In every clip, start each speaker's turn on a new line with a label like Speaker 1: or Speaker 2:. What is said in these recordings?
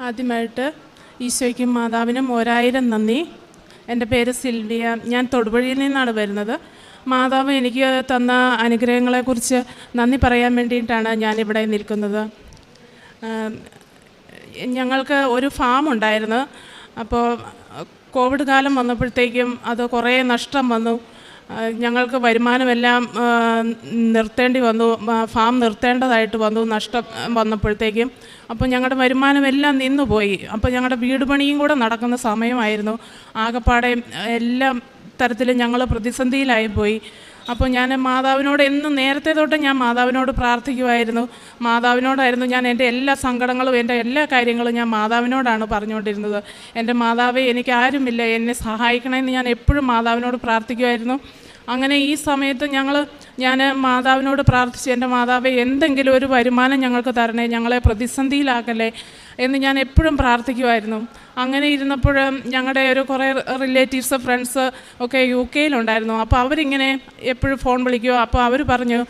Speaker 1: ആദ്യമായിട്ട് ഈശോയ്ക്കും മാതാവിനും ഒരായിരം നന്ദി. എന്റെ പേര് സിൽവിയ. ഞാൻ തൊടുപുഴയിൽ നിന്നാണ് വരുന്നത്. മാതാവ് എനിക്ക് തന്ന അനുഗ്രഹങ്ങളെക്കുറിച്ച് നന്ദി പറയാൻ വേണ്ടിയിട്ടാണ് ഞാനിവിടെ നിൽക്കുന്നത്. ഞങ്ങൾക്ക് ഒരു ഫാം ഉണ്ടായിരുന്നു. അപ്പോൾ കോവിഡ് കാലം വന്നപ്പോഴത്തേക്കും അത് കുറേ നഷ്ടം വന്നു. ഞങ്ങൾക്ക് വരുമാനമെല്ലാം നിർത്തേണ്ടി വന്നു. ഫാം നിർത്തേണ്ടതായിട്ട് വന്നു നഷ്ടം വന്നപ്പോഴത്തേക്കും. അപ്പോൾ ഞങ്ങളുടെ വരുമാനമെല്ലാം നിന്നുപോയി. അപ്പോൾ ഞങ്ങളുടെ വീട് പണിയും കൂടെ നടക്കുന്ന സമയമായിരുന്നു. ആകപ്പാടെ എല്ലാം തരത്തിലും ഞങ്ങൾ പ്രതിസന്ധിയിലായിപ്പോയി. അപ്പോൾ ഞാൻ മാതാവിനോട് എന്നും നേരത്തെ തൊട്ട് ഞാൻ മാതാവിനോട് പ്രാർത്ഥിക്കുമായിരുന്നു മാതാവിനോടായിരുന്നു ഞാൻ എന്റെ എല്ലാ സങ്കടങ്ങളും എന്റെ എല്ലാ കാര്യങ്ങളും ഞാൻ മാതാവിനോടാണ് പറഞ്ഞുകൊണ്ടിരുന്നത്. എന്റെ മാതാവേ എനിക്ക് ആരുമില്ല എന്നെ സഹായിക്കണമെന്ന് ഞാൻ എപ്പോഴും മാതാവിനോട് പ്രാർത്ഥിക്കുമായിരുന്നു അങ്ങനെ ഈ സമയത്ത് ഞങ്ങൾ ഞാൻ മാതാവിനോട് പ്രാർത്ഥിച്ചു എന്റെ മാതാവേ എന്തെങ്കിലും ഒരു വരുമാനം ഞങ്ങൾക്ക് തരണേ ഞങ്ങളെ പ്രതിസന്ധിയിലാക്കല്ലേ? എന്ന് ഞാൻ എപ്പോഴും പ്രാർത്ഥിക്കുമായിരുന്നു അങ്ങനെ ഇരുന്നപ്പോൾ ഞങ്ങളുടെ ഒരു കുറേ റിലേറ്റീവ്സ് ഫ്രണ്ട്സ് ഒക്കെ യു കെയിലുണ്ടായിരുന്നു. അപ്പോൾ അവരിങ്ങനെ എപ്പോഴും ഫോൺ വിളിക്കുമോ അപ്പോൾ അവർ പറഞ്ഞു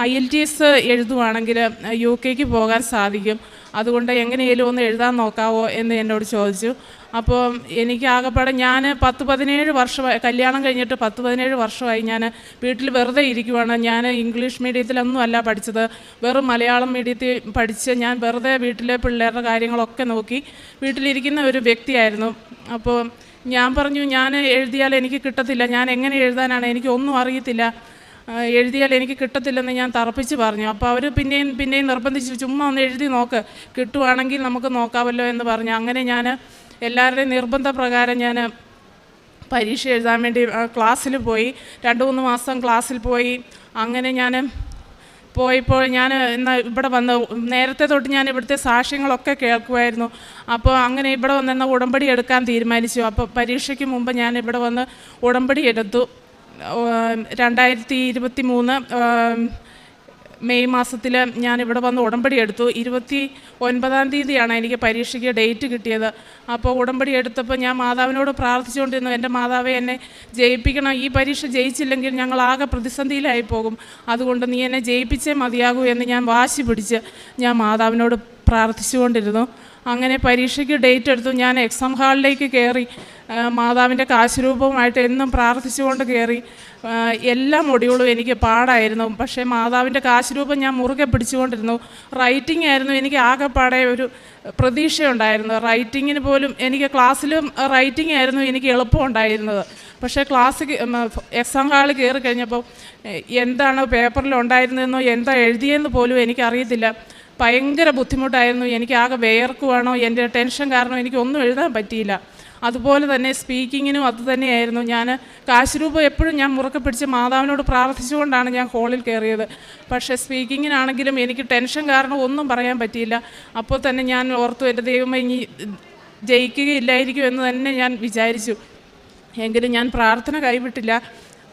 Speaker 1: ഐ എൽ ടി എസ് എഴുതുവാണെങ്കിൽ യു കെക്ക് പോകാൻ സാധിക്കും. അതുകൊണ്ട് എങ്ങനെയെങ്കിലും ഒന്ന് എഴുതാൻ നോക്കാവോ? എന്ന് എന്നോട് ചോദിച്ചു. അപ്പോൾ എനിക്ക് ആകെപ്പാടെ ഞാൻ പത്ത് പതിനേഴ് വർഷമായി കല്യാണം കഴിഞ്ഞിട്ട് പത്ത് പതിനേഴ് വർഷമായി ഞാൻ വീട്ടിൽ വെറുതെ ഇരിക്കുവാണ്. ഞാൻ ഇംഗ്ലീഷ് മീഡിയത്തിലൊന്നും അല്ല പഠിച്ചത്. വെറും മലയാളം മീഡിയത്തിൽ പഠിച്ച് ഞാൻ വെറുതെ വീട്ടിലെ പിള്ളേരുടെ കാര്യങ്ങളൊക്കെ നോക്കി വീട്ടിലിരിക്കുന്ന ഒരു വ്യക്തിയായിരുന്നു. അപ്പോൾ ഞാൻ പറഞ്ഞു ഞാൻ എഴുതിയാൽ എനിക്ക് കിട്ടത്തില്ല. ഞാൻ എങ്ങനെ എഴുതാനാണ്? എനിക്ക് ഒന്നും അറിയത്തില്ല. എഴുതിയാൽ എനിക്ക് കിട്ടത്തില്ലെന്ന് ഞാൻ തറപ്പിച്ച് പറഞ്ഞു. അപ്പോൾ അവർ പിന്നെയും പിന്നെയും നിർബന്ധിച്ച് ചുമ്മാ ഒന്ന് എഴുതി നോക്ക്. കിട്ടുവാണെങ്കിൽ നമുക്ക് നോക്കാമല്ലോ എന്ന് പറഞ്ഞു. അങ്ങനെ ഞാൻ എല്ലാവരുടെയും നിർബന്ധ പ്രകാരം ഞാൻ പരീക്ഷ എഴുതാൻ വേണ്ടി ക്ലാസ്സിൽ പോയി. രണ്ട് മൂന്ന് മാസം ക്ലാസ്സിൽ പോയി. അങ്ങനെ ഞാൻ പോയപ്പോൾ ഞാൻ എന്നാൽ ഇവിടെ വന്ന് നേരത്തെ തൊട്ട് ഞാൻ ഇവിടുത്തെ സാക്ഷ്യങ്ങളൊക്കെ കേൾക്കുമായിരുന്നു. അപ്പോൾ അങ്ങനെ ഇവിടെ വന്ന് എന്നാൽ ഉടമ്പടി എടുക്കാൻ തീരുമാനിച്ചു. അപ്പോൾ പരീക്ഷയ്ക്ക് മുമ്പ് ഞാൻ ഇവിടെ വന്ന് ഉടമ്പടി എടുത്തു. രണ്ടായിരത്തി ഇരുപത്തി മൂന്ന് മെയ് മാസത്തിൽ ഞാൻ ഇവിടെ വന്ന് ഉടമ്പടി എടുത്തു. ഇരുപത്തി ഒൻപതാം തീയതിയാണ് എനിക്ക് പരീക്ഷയ്ക്ക് ഡേറ്റ് കിട്ടിയത്. അപ്പോൾ ഉടമ്പടി എടുത്തപ്പോൾ ഞാൻ മാതാവിനോട് പ്രാർത്ഥിച്ചുകൊണ്ടിരുന്നു. എന്റെ മാതാവെ എന്നെ ജയിപ്പിക്കണം. ഈ പരീക്ഷ ജയിച്ചില്ലെങ്കിൽ ഞങ്ങൾ ആകെ പ്രതിസന്ധിയിലായി പോകും അതുകൊണ്ട് നീ എന്നെ ജയിപ്പിച്ചേ മതിയാകൂ എന്ന് ഞാൻ വാശി പിടിച്ച് ഞാൻ മാതാവിനോട് പ്രാർത്ഥിച്ചുകൊണ്ടിരുന്നു. അങ്ങനെ പരീക്ഷയ്ക്ക് ഡേറ്റ് എടുത്തു. ഞാൻ എക്സാം ഹാളിലേക്ക് കയറി മാതാവിന്റെ കാശുരൂപവുമായിട്ട് എന്നും പ്രാർത്ഥിച്ചുകൊണ്ട് കയറി. എല്ലാ മൊഡ്യൂളും എനിക്ക് പാടായിരുന്നു. പക്ഷേ മാതാവിന്റെ കാശുരൂപം ഞാൻ മുറുകെ പിടിച്ചുകൊണ്ടിരുന്നു. റൈറ്റിംഗ് ആയിരുന്നു എനിക്ക് ആകെപ്പാടെ ഒരു പ്രതീക്ഷയുണ്ടായിരുന്നു റൈറ്റിങ്ങിന് പോലും എനിക്ക് ക്ലാസ്സിലും റൈറ്റിംഗ് ആയിരുന്നു എനിക്ക് എളുപ്പമുണ്ടായിരുന്നത് പക്ഷേ ക്ലാസ് എക്സാം ഹാൾ കയറി കഴിഞ്ഞപ്പോൾ എന്താണ് പേപ്പറിൽ ഉണ്ടായിരുന്നതെന്നോ എന്താ എഴുതിയെന്ന് പോലും എനിക്കറിയത്തില്ല. ഭയങ്കര ബുദ്ധിമുട്ടായിരുന്നു. എനിക്ക് ആകെ വേർക്കുവാണോ എന്റെ ടെൻഷൻ കാരണം എനിക്കൊന്നും എഴുതാൻ പറ്റിയില്ല. അതുപോലെ തന്നെ സ്പീക്കിങ്ങിനും അത് തന്നെയായിരുന്നു. ഞാൻ കാശുരൂപം എപ്പോഴും ഞാൻ മുറുക്കെ പിടിച്ച് മാതാവിനോട് പ്രാർത്ഥിച്ചുകൊണ്ടാണ് ഞാൻ ഹോളിൽ കയറിയത്. പക്ഷേ സ്പീക്കിങ്ങിനാണെങ്കിലും എനിക്ക് ടെൻഷൻ കാരണം ഒന്നും പറയാൻ പറ്റിയില്ല. അപ്പോൾ തന്നെ ഞാൻ ഓർത്തു എന്റെ ദൈവമേ ഇനി ജയിക്കുകയില്ലായിരിക്കും എന്ന് തന്നെ ഞാൻ വിചാരിച്ചു. എങ്കിലും ഞാൻ പ്രാർത്ഥന കൈവിട്ടില്ല.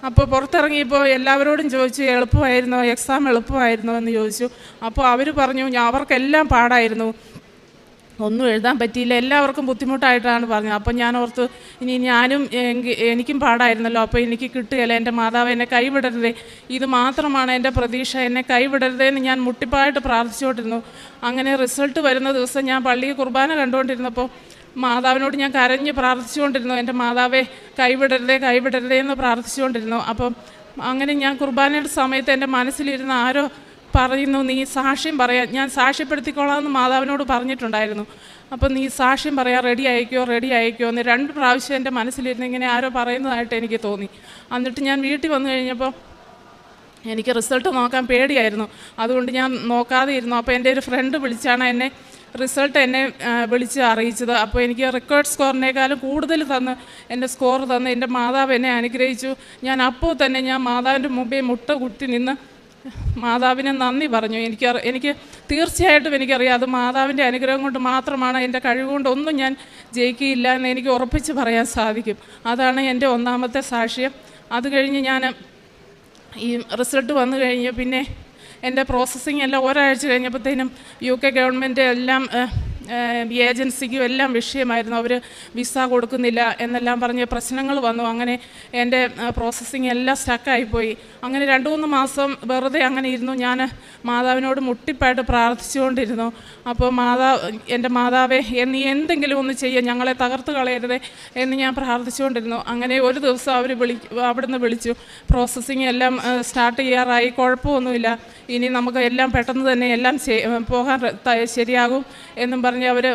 Speaker 1: അപ്പോൾ പുറത്തിറങ്ങിയപ്പോൾ എല്ലാവരോടും ചോദിച്ചു എളുപ്പമായിരുന്നോ? എക്സാം എളുപ്പമായിരുന്നോ? എന്ന് ചോദിച്ചു. അപ്പോൾ അവർ പറഞ്ഞു "ഞാൻ- അവർക്കെല്ലാം പാടായിരുന്നു. ഒന്നും എഴുതാൻ പറ്റിയില്ല. എല്ലാവർക്കും ബുദ്ധിമുട്ടായിട്ടാണ് പറഞ്ഞത്. അപ്പം ഞാൻ ഓർത്തു ഇനി ഞാനും എനിക്കും പാടായിരുന്നല്ലോ. അപ്പോൾ എനിക്ക് കിട്ടുകയില്ല എന്റെ മാതാവ് എന്നെ കൈവിടരുതേ. ഇത് മാത്രമാണ് എന്റെ പ്രതീക്ഷ. എന്നെ കൈവിടരുതേ എന്ന് ഞാൻ മുട്ടിപ്പായിട്ട് പ്രാർത്ഥിച്ചുകൊണ്ടിരുന്നു. അങ്ങനെ റിസൾട്ട് വരുന്ന ദിവസം ഞാൻ പള്ളിയിൽ കുർബാന കണ്ടുകൊണ്ടിരുന്നപ്പോൾ മാതാവിനോട് ഞാൻ കരഞ്ഞ് പ്രാർത്ഥിച്ചുകൊണ്ടിരുന്നു. എന്റെ മാതാവെ കൈവിടരുതേ കൈവിടരുതേ എന്ന് പ്രാർത്ഥിച്ചുകൊണ്ടിരുന്നു. അപ്പം അങ്ങനെ ഞാൻ കുർബാനയുടെ സമയത്ത് എന്റെ മനസ്സിലിരുന്ന ആരോ പറയുന്നു നീ സാക്ഷ്യം പറയാൻ ഞാൻ സാക്ഷ്യപ്പെടുത്തിക്കോളാം എന്ന് മാതാവിനോട് പറഞ്ഞിട്ടുണ്ടായിരുന്നു. അപ്പം നീ സാക്ഷ്യം പറയാൻ റെഡി ആയിക്കോ റെഡി ആയിക്കോ എന്ന് രണ്ട് പ്രാവശ്യം എന്റെ മനസ്സിലിരുന്ന് ഇങ്ങനെ ആരോ പറയുന്നതായിട്ട് എനിക്ക് തോന്നി. എന്നിട്ട് ഞാൻ വീട്ടിൽ വന്നു കഴിഞ്ഞപ്പോൾ എനിക്ക് റിസൾട്ട് നോക്കാൻ പേടിയായിരുന്നു. അതുകൊണ്ട് ഞാൻ നോക്കാതെ ഇരുന്നു. അപ്പോൾ എന്റെ ഒരു ഫ്രണ്ട് വിളിച്ചാണ് എന്നെ റിസൾട്ട് എന്നെ വിളിച്ച് അറിയിച്ചത്. അപ്പോൾ എനിക്ക് റെക്കോർഡ് സ്കോറിനേക്കാളും കൂടുതൽ തന്ന് എന്റെ സ്കോർ തന്ന് എന്റെ മാതാവ് എന്നെ അനുഗ്രഹിച്ചു. ഞാൻ അപ്പോൾ തന്നെ ഞാൻ മാതാവിന്റെ മുമ്പിൽ മുട്ട കുത്തി നിന്ന് മാതാവിനെ നന്ദി പറഞ്ഞു. എനിക്ക് എനിക്ക് തീർച്ചയായിട്ടും എനിക്കറിയാം അത് മാതാവിന്റെ അനുഗ്രഹം കൊണ്ട് മാത്രമാണ് എന്റെ കഴിവുകൊണ്ടൊന്നും ഞാൻ ജയിക്കുകയില്ല എന്ന് എനിക്ക് ഉറപ്പിച്ച് പറയാൻ സാധിക്കും. അതാണ് എന്റെ ഒന്നാമത്തെ സാക്ഷ്യം. അത് കഴിഞ്ഞ് ഞാൻ ഈ റിസൾട്ട് വന്നു കഴിഞ്ഞ് പിന്നെ എന്റെ പ്രോസസ്സിങ് എല്ലാം ഒരാഴ്ച കഴിഞ്ഞപ്പോഴത്തേനും യു കെ ഗവൺമെന്റ് എല്ലാം ഏജൻസിക്കും എല്ലാം വിഷയമായിരുന്നു. അവർ വിസ കൊടുക്കുന്നില്ല എന്നെല്ലാം പറഞ്ഞ് പ്രശ്നങ്ങൾ വന്നു. അങ്ങനെ എന്റെ പ്രോസസ്സിങ് എല്ലാം സ്റ്റക്കായിപ്പോയി അങ്ങനെ രണ്ട് മൂന്ന് മാസം വെറുതെ അങ്ങനെ ഇരുന്നു. ഞാൻ മാതാവിനോട് മുട്ടിപ്പായിട്ട് പ്രാർത്ഥിച്ചുകൊണ്ടിരുന്നു. അപ്പോൾ മാതാവ് എന്റെ മാതാവെ നീ എന്തെങ്കിലും ഒന്ന് ചെയ്യുക ഞങ്ങളെ തകർത്ത് കളയരുത് എന്ന് ഞാൻ പ്രാർത്ഥിച്ചുകൊണ്ടിരുന്നു. അങ്ങനെ ഒരു ദിവസം അവർ വിളി അവിടുന്ന് വിളിച്ചു. പ്രോസസ്സിങ് എല്ലാം സ്റ്റാർട്ട് ചെയ്യാറായി. കുഴപ്പമൊന്നുമില്ല. ഇനി നമുക്ക് എല്ലാം പെട്ടെന്ന് തന്നെ എല്ലാം പോകാൻ ശരിയാകും എന്നും പറഞ്ഞ് അവർ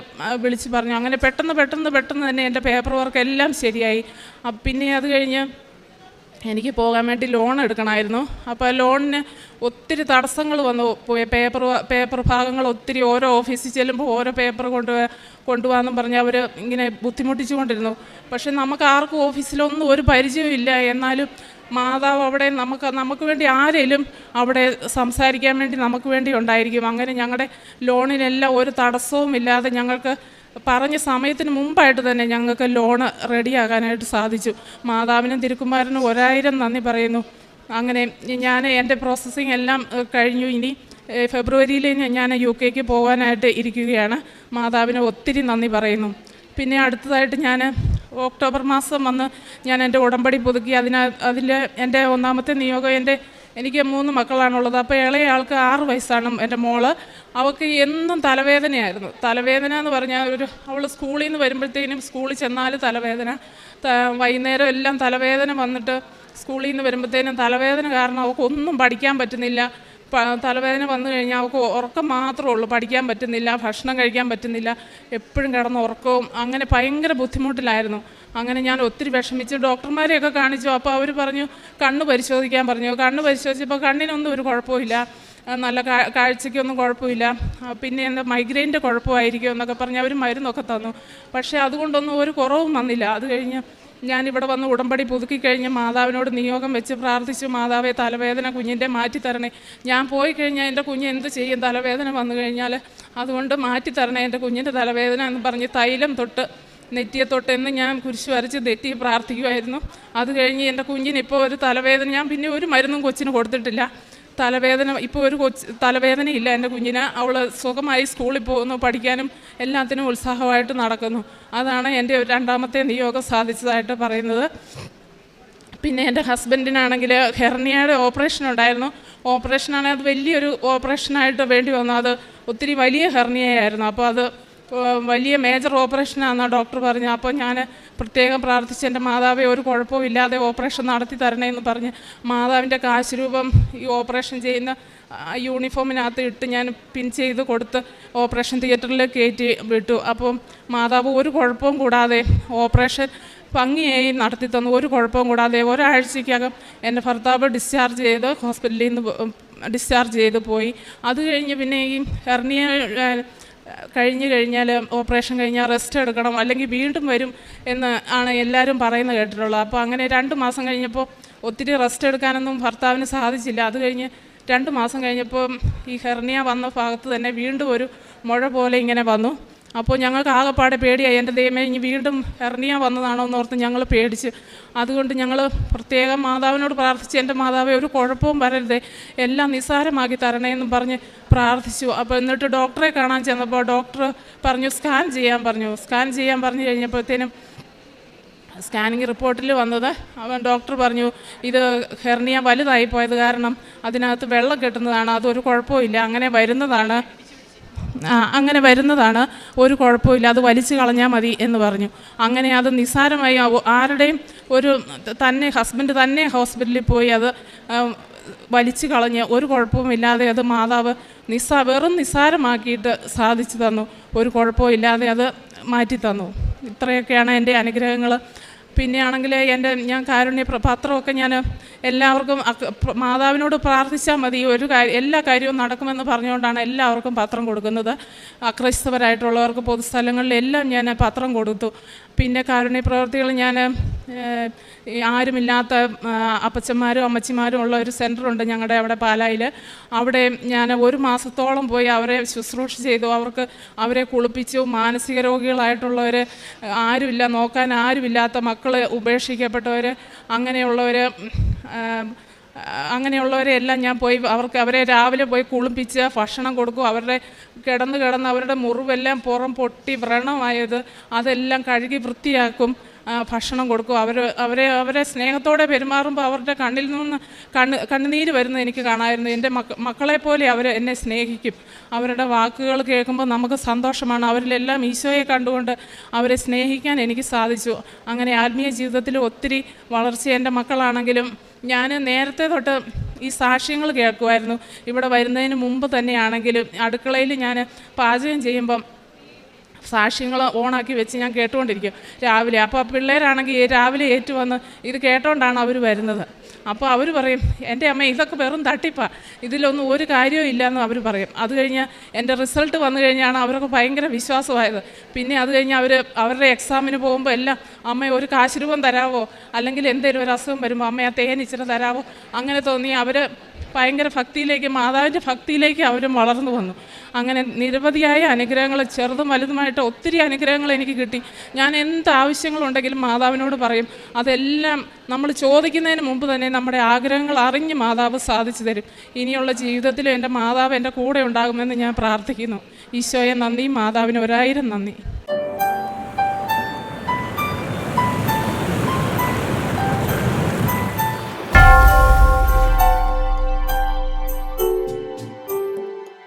Speaker 1: വിളിച്ച് പറഞ്ഞു. അങ്ങനെ പെട്ടെന്ന് പെട്ടെന്ന് പെട്ടെന്ന് തന്നെ എന്റെ പേപ്പർ വർക്ക് എല്ലാം ശരിയായി. പിന്നെ അത് കഴിഞ്ഞ് എനിക്ക് പോകാൻ വേണ്ടി ലോൺ എടുക്കണമായിരുന്നു. അപ്പോൾ ലോണിന് ഒത്തിരി തടസ്സങ്ങൾ വന്നു. പേപ്പർ പേപ്പർ ഭാഗങ്ങൾ ഒത്തിരി ഓരോ ഓഫീസിൽ ചെല്ലുമ്പോൾ ഓരോ പേപ്പർ കൊണ്ട് കൊണ്ടുപോകാമെന്നും പറഞ്ഞ് അവർ ഇങ്ങനെ ബുദ്ധിമുട്ടിച്ചുകൊണ്ടിരുന്നു. പക്ഷേ നമുക്ക് ആർക്കും ഓഫീസിലൊന്നും ഒരു പരിചയമില്ല എന്നാലും മാതാവ് അവിടെ നമുക്ക് നമുക്ക് വേണ്ടി ആരെങ്കിലും അവിടെ സംസാരിക്കാൻ വേണ്ടി നമുക്ക് വേണ്ടി ഉണ്ടായിരിക്കും. അങ്ങനെ ഞങ്ങളുടെ ലോണിനെല്ലാം ഒരു തടസ്സവും ഇല്ലാതെ ഞങ്ങൾക്ക് പറഞ്ഞ സമയത്തിന് മുമ്പായിട്ട് തന്നെ ഞങ്ങൾക്ക് ലോണ് റെഡിയാകാനായിട്ട് സാധിച്ചു. മാതാവിനും തിരുക്കുമാരനും ഒരായിരം നന്ദി പറയുന്നു. അങ്ങനെ ഞാൻ എന്റെ പ്രോസസ്സിങ് എല്ലാം കഴിഞ്ഞു. ഇനി ഫെബ്രുവരിയിൽ ഞാൻ യു കെക്ക് പോകാനായിട്ട് ഇരിക്കുകയാണ്. മാതാവിന് ഒത്തിരി നന്ദി പറയുന്നു. പിന്നെ അടുത്തതായിട്ട് ഞാൻ ഒക്ടോബർ മാസം വന്ന് ഞാൻ എന്റെ ഉടമ്പടി പുതുക്കി. അതിന അതിൽ എന്റെ ഒന്നാമത്തെ നിയോഗം എന്റെ എനിക്ക് മൂന്ന് മക്കളാണുള്ളത്. അപ്പോൾ ഇളയ ആൾക്ക് ആറ് വയസ്സാണ് എന്റെ മോൾ. അവൾക്ക് എന്നും തലവേദനയായിരുന്നു. തലവേദന എന്ന് പറഞ്ഞാൽ ഒരു അവൾ സ്കൂളിൽ നിന്ന് വരുമ്പോഴത്തേനും സ്കൂളിൽ ചെന്നാൽ തലവേദന. വൈകുന്നേരം എല്ലാം തലവേദന വന്നിട്ട് സ്കൂളിൽ നിന്ന് വരുമ്പോഴത്തേനും തലവേദന കാരണം അവൾക്ക് ഒന്നും പഠിക്കാൻ പറ്റുന്നില്ല. തലവേദന വന്നു കഴിഞ്ഞാൽ അവർക്ക് ഉറക്കം മാത്രമേ ഉള്ളൂ. പഠിക്കാൻ പറ്റുന്നില്ല ഭക്ഷണം കഴിക്കാൻ പറ്റുന്നില്ല എപ്പോഴും കിടന്ന് ഉറക്കവും അങ്ങനെ ഭയങ്കര ബുദ്ധിമുട്ടിലായിരുന്നു. അങ്ങനെ ഞാൻ ഒത്തിരി വിഷമിച്ച് ഡോക്ടർമാരെയൊക്കെ കാണിച്ചു. അപ്പോൾ അവർ പറഞ്ഞു കണ്ണ് പരിശോധിക്കാൻ പറഞ്ഞു. കണ്ണ് പരിശോധിച്ചപ്പോൾ കണ്ണിനൊന്നും ഒരു കുഴപ്പമില്ല നല്ല കാഴ്ചയ്ക്കൊന്നും കുഴപ്പമില്ല പിന്നെ എന്താ മൈഗ്രെയിന്റെ കുഴപ്പമായിരിക്കും എന്നൊക്കെ പറഞ്ഞ് അവർ മരുന്നൊക്കെ തന്നു. പക്ഷേ അതുകൊണ്ടൊന്നും ഒരു കുറവും വന്നില്ല. അത് കഴിഞ്ഞ് ഞാനിവിടെ വന്ന് ഉടമ്പടി പുതുക്കി കഴിഞ്ഞ് മാതാവിനോട് നിയോഗം വെച്ച് പ്രാർത്ഥിച്ചു മാതാവെ തലവേദന കുഞ്ഞിന്റെ മാറ്റിത്തരണേ ഞാൻ പോയി കഴിഞ്ഞാൽ എന്റെ കുഞ്ഞ് എന്ത് ചെയ്യും? തലവേദന വന്നു കഴിഞ്ഞാൽ അതുകൊണ്ട് മാറ്റിത്തരണേ എന്റെ കുഞ്ഞിന്റെ തലവേദന എന്ന് പറഞ്ഞ് തൈലം തൊട്ട് നെറ്റിയെ തൊട്ട് എന്ന് ഞാൻ കുരിശ് വരച്ച് നെറ്റി പ്രാർത്ഥിക്കുമായിരുന്നു അത് കഴിഞ്ഞ് എന്റെ കുഞ്ഞിന് ഇപ്പോൾ ഒരു തലവേദന. ഞാൻ പിന്നെ ഒരു മരുന്നും കൊച്ചിന് കൊടുത്തിട്ടില്ല. തലവേദന ഇപ്പോൾ ഒരു കൊച്ച് തലവേദനയില്ല എന്റെ കുഞ്ഞിന്. അവൾ സുഖമായി സ്കൂളിൽ പോകുന്നു പഠിക്കാനും എല്ലാത്തിനും ഉത്സാഹമായിട്ട് നടക്കുന്നു. അതാണ് എന്റെ രണ്ടാമത്തെ നിയോഗം സാധിച്ചതായിട്ട് പറയുന്നത്. പിന്നെ എന്റെ ഹസ്ബൻഡിനാണെങ്കിൽ ഹെർണിയയുടെ ഓപ്പറേഷൻ ഉണ്ടായിരുന്നു. ഓപ്പറേഷനാണെങ്കിൽ അത് വലിയൊരു ഓപ്പറേഷനായിട്ട് വേണ്ടി വന്നു. അത് ഒത്തിരി വലിയ ഹെർണിയയായിരുന്നു. അപ്പോൾ അത് വലിയ മേജർ ഓപ്പറേഷനാണെന്നാണ് ഡോക്ടർ പറഞ്ഞു അപ്പോൾ ഞാൻ പ്രത്യേകം പ്രാർത്ഥിച്ച് എന്റെ മാതാവെ ഒരു കുഴപ്പവും ഇല്ലാതെ ഓപ്പറേഷൻ നടത്തി തരണേ എന്ന് പറഞ്ഞ് മാതാവിന്റെ കാശ് രൂപം ഈ ഓപ്പറേഷൻ ചെയ്യുന്ന യൂണിഫോമിനകത്ത് ഇട്ട് ഞാൻ പിൻ ചെയ്ത് കൊടുത്ത് ഓപ്പറേഷൻ തിയേറ്ററിൽ കയറ്റി വിട്ടു. അപ്പം മാതാവ് ഒരു കുഴപ്പവും കൂടാതെ ഓപ്പറേഷൻ ഭംഗിയായി നടത്തി തന്നു. ഒരു കുഴപ്പവും കൂടാതെ ഒരാഴ്ചയ്ക്കകം എന്റെ ഭർത്താവ് ഡിസ്ചാർജ് ചെയ്ത് ഹോസ്പിറ്റലിൽ നിന്ന് ഡിസ്ചാർജ് ചെയ്ത് പോയി. അത് കഴിഞ്ഞ് പിന്നെ ഈ ഹെർണിയ കഴിഞ്ഞ് കഴിഞ്ഞാൽ ഓപ്പറേഷൻ കഴിഞ്ഞാൽ റെസ്റ്റ് എടുക്കണം അല്ലെങ്കിൽ വീണ്ടും വരും എന്ന് ആണ് എല്ലാവരും പറയുന്നത് കേട്ടിട്ടുള്ളത്. അപ്പോൾ അങ്ങനെ രണ്ട് മാസം കഴിഞ്ഞപ്പോൾ ഒത്തിരി റെസ്റ്റ് എടുക്കാനൊന്നും ഭർത്താവിന് സാധിച്ചില്ല. അത് കഴിഞ്ഞ് രണ്ട് മാസം കഴിഞ്ഞപ്പോൾ ഈ ഹെർണിയ വന്ന ഭാഗത്ത് തന്നെ വീണ്ടും ഒരു മുഴ പോലെ ഇങ്ങനെ വന്നു. അപ്പോൾ ഞങ്ങൾക്ക് ആകെപ്പാടെ പേടിയായി. എന്റെ ദൈവമേ ഇനി വീണ്ടും ഹെർണിയ വന്നതാണോ എന്ന് ഓർത്ത് ഞങ്ങൾ പേടിച്ച്. അതുകൊണ്ട് ഞങ്ങൾ പ്രത്യേകം മാതാവിനോട് പ്രാർത്ഥിച്ച് എന്റെ മാതാവെ ഒരു കുഴപ്പവും വരരുതേ. എല്ലാം നിസ്സാരമാക്കി തരണേ എന്നും പറഞ്ഞ് പ്രാർത്ഥിച്ചു. അപ്പോൾ എന്നിട്ട് ഡോക്ടറെ കാണാൻ ചെന്നപ്പോൾ ഡോക്ടർ പറഞ്ഞു സ്കാൻ ചെയ്യാൻ പറഞ്ഞു. സ്കാൻ ചെയ്യാൻ പറഞ്ഞു കഴിഞ്ഞപ്പോഴത്തേനും സ്കാനിങ് റിപ്പോർട്ടിൽ വന്നത് അവൻ ഡോക്ടർ പറഞ്ഞു ഇത് ഹെർണിയ വലുതായി പോയത് കാരണം അതിനകത്ത് വെള്ളം കെട്ടുന്നതാണ് അതൊരു കുഴപ്പമില്ല അങ്ങനെ വരുന്നതാണ്. അങ്ങനെ വരുന്നതാണ്. ഒരു കുഴപ്പമില്ല അത് വലിച്ചു കളഞ്ഞാൽ മതി എന്ന് പറഞ്ഞു. അങ്ങനെ അത് നിസ്സാരമായി ആരുടെയും ഒരു തന്നെ ഹസ്ബൻഡ് തന്നെ ഹോസ്പിറ്റലിൽ പോയി അത് വലിച്ചു കളഞ്ഞ് ഒരു കുഴപ്പവുമില്ലാതെ അത് മാതാവ് നിസ്സാ വെറും നിസ്സാരമാക്കിയിട്ട് സാധിച്ചു തന്നു. ഒരു കുഴപ്പവും ഇല്ലാതെ അത് മാറ്റി തന്നു. ഇത്രയൊക്കെയാണ് എന്റെ അനുഗ്രഹങ്ങൾ പിന്നെ ആണെങ്കിൽ എന്റെ ഞാൻ കാരുണ്യ പത്രമൊക്കെ ഞാൻ എല്ലാവർക്കും മാതാവിനോട് പ്രാർത്ഥിച്ചാൽ മതി. ഒരു കാര്യം എല്ലാ കാര്യവും നടക്കുമെന്ന് പറഞ്ഞുകൊണ്ടാണ് എല്ലാവർക്കും പത്രം കൊടുക്കുന്നത്. അക്രൈസ്തവരായിട്ടുള്ളവർക്ക് പൊതുസ്ഥലങ്ങളിലെല്ലാം ഞാൻ പത്രം കൊടുത്തു. പിന്നെ കാരുണ്യ പ്രവർത്തികൾ ഞാൻ ആരുമില്ലാത്ത അപ്പച്ചന്മാരും അമ്മച്ചിമാരും ഉള്ള ഒരു സെന്ററുണ്ട് ഞങ്ങളുടെ അവിടെ പാലായിൽ അവിടെ ഞാൻ ഒരു മാസത്തോളം പോയി അവരെ ശുശ്രൂഷ ചെയ്തു. അവർക്ക് അവരെ കുളിപ്പിച്ചു. മാനസിക രോഗികളായിട്ടുള്ളവർ ആരുമില്ല നോക്കാൻ ആരുമില്ലാത്ത മക്കൾ ഉപേക്ഷിക്കപ്പെട്ടവർ അങ്ങനെയുള്ളവർ അങ്ങനെയുള്ളവരെ എല്ലാം ഞാൻ പോയി അവർക്ക് അവരെ രാവിലെ പോയി കുളിപ്പിച്ച് ഭക്ഷണം കൊടുക്കും. അവരുടെ കിടന്ന് കിടന്ന് അവരുടെ മുറിവെല്ലാം പുറം പൊട്ടി വ്രണമായത് അതെല്ലാം കഴുകി വൃത്തിയാക്കും. ഭക്ഷണം കൊടുക്കും. അവർ അവരെ അവരെ സ്നേഹത്തോടെ പെരുമാറുമ്പോൾ അവരുടെ കണ്ണിൽ നിന്ന് കണ്ണ് കണ്ണുനീര് വരുന്നത് എനിക്ക് കാണാമായിരുന്നു. എന്റെ മക്ക മക്കളെ പോലെ അവർ എന്നെ സ്നേഹിക്കും. അവരുടെ വാക്കുകൾ കേൾക്കുമ്പോൾ നമുക്ക് സന്തോഷമാണ്. അവരിലെല്ലാം ഈശോയെ കണ്ടുകൊണ്ട് അവരെ സ്നേഹിക്കാൻ എനിക്ക് സാധിച്ചു. അങ്ങനെ ആത്മീയ ജീവിതത്തിൽ ഒത്തിരി വളർച്ച എന്റെ മക്കളാണെങ്കിലും ഞാൻ നേരത്തെ തൊട്ട് ഈ സാക്ഷ്യങ്ങൾ കേൾക്കുമായിരുന്നു. ഇവിടെ വരുന്നതിന് മുമ്പ് തന്നെയാണെങ്കിലും അടുക്കളയിൽ ഞാൻ പാചകം ചെയ്യുമ്പം സാക്ഷ്യങ്ങൾ ഓണാക്കി വെച്ച് ഞാൻ കേട്ടുകൊണ്ടിരിക്കും രാവിലെ. അപ്പോൾ പിള്ളേരാണെങ്കിൽ രാവിലെ ഏറ്റു വന്ന് ഇത് കേട്ടോണ്ടാണ് അവർ വരുന്നത്. അപ്പോൾ അവർ പറയും എന്റെ അമ്മ ഇതൊക്കെ വെറും തട്ടിപ്പാണ് ഇതിലൊന്നും ഒരു കാര്യവും ഇല്ലയെന്ന് അവർ പറയും. അത് കഴിഞ്ഞ് എന്റെ റിസൾട്ട് വന്നു കഴിഞ്ഞാണ് അവരൊക്കെ ഭയങ്കര വിശ്വാസമായത്. പിന്നെ അത് കഴിഞ്ഞ് അവർ അവരുടെ എക്സാമിന് പോകുമ്പോൾ എല്ലാം അമ്മ ഒരു കാശ് രൂപം തരാവോ? അല്ലെങ്കിൽ എന്തെങ്കിലും ഒരു അസുഖം വരുമ്പോൾ അമ്മ ആ തേൻ ഇച്ചിരി തരാവോ? അങ്ങനെ തോന്നി അവർ ഭയങ്കര ഭക്തിയിലേക്ക് മാതാവിന്റെ ഭക്തിയിലേക്ക് അവരും വളർന്നു വന്നു. അങ്ങനെ നിരവധിയായ അനുഗ്രഹങ്ങൾ ചെറുതും വലുതുമായിട്ട് ഒത്തിരി അനുഗ്രഹങ്ങൾ എനിക്ക് കിട്ടി. ഞാൻ എന്ത് ആവശ്യങ്ങളുണ്ടെങ്കിലും മാതാവിനോട് പറയും. അതെല്ലാം നമ്മൾ ചോദിക്കുന്നതിന് മുമ്പ് തന്നെ നമ്മുടെ ആഗ്രഹങ്ങൾ അറിഞ്ഞ് മാതാവ് സാധിച്ചു തരും. ഇനിയുള്ള ജീവിതത്തിലും എന്റെ മാതാവ് എന്റെ കൂടെ ഉണ്ടാകുമെന്ന് ഞാൻ പ്രാർത്ഥിക്കുന്നു. ഈശോയെ നന്ദി. മാതാവിന് ഒരായിരം നന്ദി.